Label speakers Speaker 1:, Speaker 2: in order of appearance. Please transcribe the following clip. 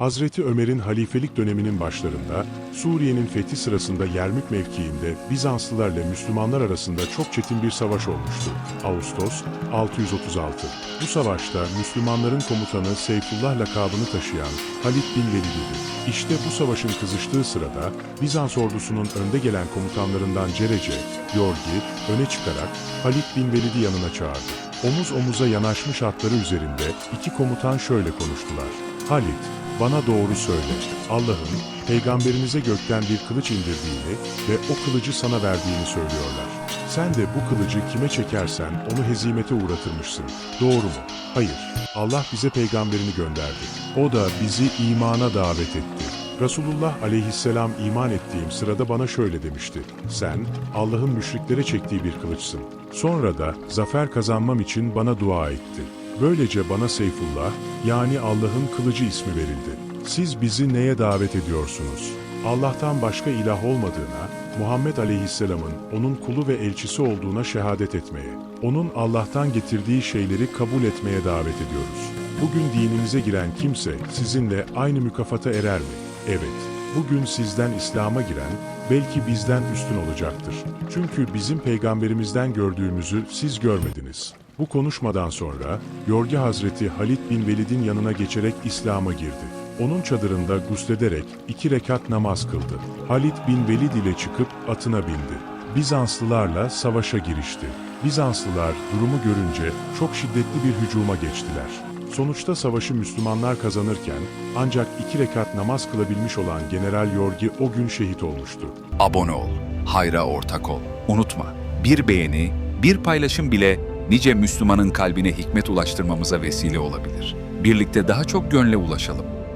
Speaker 1: Hazreti Ömer'in halifelik döneminin başlarında Suriye'nin fethi sırasında Yermük mevkiinde Bizanslılarla Müslümanlar arasında çok çetin bir savaş olmuştu. Ağustos 636. Bu savaşta Müslümanların komutanı Seyfullah lakabını taşıyan Halid bin Velid'di. İşte bu savaşın kızıştığı sırada Bizans ordusunun önde gelen komutanlarından Cerece, Yorgi öne çıkarak Halid bin Velid'i yanına çağırdı. Omuz omuza yanaşmış atları üzerinde iki komutan şöyle konuştular. Halid, bana doğru söyle. Allah'ın peygamberinize gökten bir kılıç indirdiğini ve o kılıcı sana verdiğini söylüyorlar. Sen de bu kılıcı kime çekersen onu hezimete uğratırmışsın. Doğru mu? Hayır. Allah bize peygamberini gönderdi. O da bizi imana davet etti. Resulullah aleyhisselam iman ettiğim sırada bana şöyle demişti. Sen Allah'ın müşriklere çektiği bir kılıçsın. Sonra da zafer kazanmam için bana dua etti. Böylece bana Seyfullah yani Allah'ın kılıcı ismi verildi. Siz bizi neye davet ediyorsunuz? Allah'tan başka ilah olmadığına, Muhammed Aleyhisselam'ın onun kulu ve elçisi olduğuna şehadet etmeye, onun Allah'tan getirdiği şeyleri kabul etmeye davet ediyoruz. Bugün dinimize giren kimse sizinle aynı mükafata erer mi? Evet. Bugün sizden İslam'a giren belki bizden üstün olacaktır. Çünkü bizim peygamberimizden gördüğümüzü siz görmediniz. Bu konuşmadan sonra Yorgi Hazreti Halid bin Velid'in yanına geçerek İslam'a girdi. Onun çadırında guslederek iki rekat namaz kıldı. Halid bin Velid ile çıkıp atına bindi. Bizanslılarla savaşa girişti. Bizanslılar durumu görünce çok şiddetli bir hücuma geçtiler. Sonuçta savaşı Müslümanlar kazanırken ancak iki rekat namaz kılabilmiş olan General Yorgi o gün şehit olmuştu.
Speaker 2: Abone ol, hayra ortak ol. Unutma, bir beğeni, bir paylaşım bile nice Müslümanın kalbine hikmet ulaştırmamıza vesile olabilir. Birlikte daha çok gönle ulaşalım.